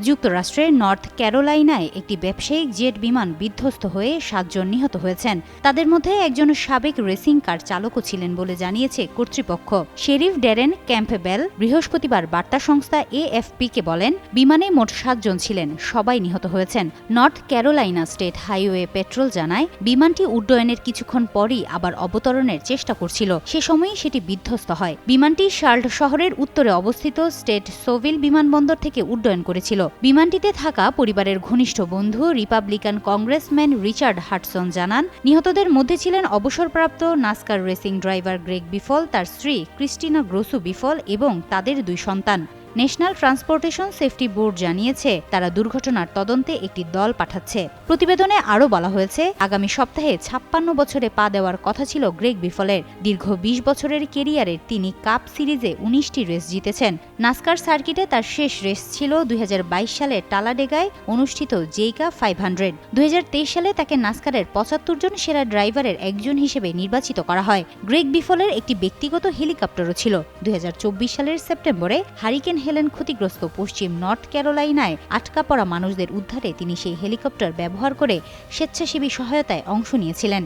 যুক্তরাষ্ট্রের নর্থ ক্যারোলাইনায় একটি ব্যবসায়িক জেট বিমান বিধ্বস্ত হয়ে সাতজন নিহত হয়েছেন। তাদের মধ্যে একজন সাবেক রেসিং কার চালকও ছিলেন বলে জানিয়েছে কর্তৃপক্ষ। শেরিফ ড্যারেন ক্যাম্পবেল বৃহস্পতিবার বার্তা সংস্থা এএফপিকে বলেন, বিমানে মোট সাতজন ছিলেন, সবাই নিহত হয়েছেন। North Carolina state highway patrol জানায়, বিমানটি উড্ডয়নের কিছুক্ষণ পরই আবার অবতরণের চেষ্টা করছিল। সে সময়ই সেটি বিধ্বস্ত হয়। বিমানটি শার্ল্ট শহরের উত্তরে অবস্থিত স্টেট সোভিল বিমানবন্দর থেকে উড্ডয়ন করেছিল। বিমানটিতে থাকা পরিবারের ঘনিষ্ঠ বন্ধু রিপাবলিকান কংগ্রেসম্যান রিচার্ড হাটসন জানান, নিহতদের মধ্যে ছিলেন অবসরপ্রাপ্ত নাস্কার রেসিং ড্রাইভার গ্রেগ বিফল তার স্ত্রী ক্রিস্টিনা গ্রোসু বিফল এবং তাদের দুই সন্তান। ন্যাশনাল ট্রান্সপোর্টেশন সেফটি বোর্ড জানিয়েছে, তারা দুর্ঘটনার তদন্তে একটি দল পাঠাচ্ছে। প্রতিবেদনে আরও বলা হয়েছে, আগামী সপ্তাহে ছাপ্পান্ন বছরে পা দেওয়ার কথা ছিল গ্রেগ বিফলের। দীর্ঘ বিশ বছরের কেরিয়ারে তিনি কাপ সিরিজে উনিশটি রেস জিতেছেন। নাস্কার সার্কিটে তার শেষ রেস ছিল দুই সালে টালাডেগায় অনুষ্ঠিত জেইকা ফাইভ হান্ড্রেড সালে তাকে নাস্কারের পঁচাত্তর জন সেরা ড্রাইভারের একজন হিসেবে নির্বাচিত করা হয়। গ্রেগ বিফলের একটি ব্যক্তিগত হেলিকপ্টারও ছিল। দুই হাজার চব্বিশ সালের সেপ্টেম্বরে হারিকেন হেলেন ক্ষতিগ্রস্ত পশ্চিম নর্থ ক্যারোলাইনায় আটকা পড়া মানুষদের উদ্ধারে তিনি সেই হেলিকপ্টার ব্যবহার করে স্বেচ্ছাসেবী সহায়তায় অংশ নিয়েছিলেন।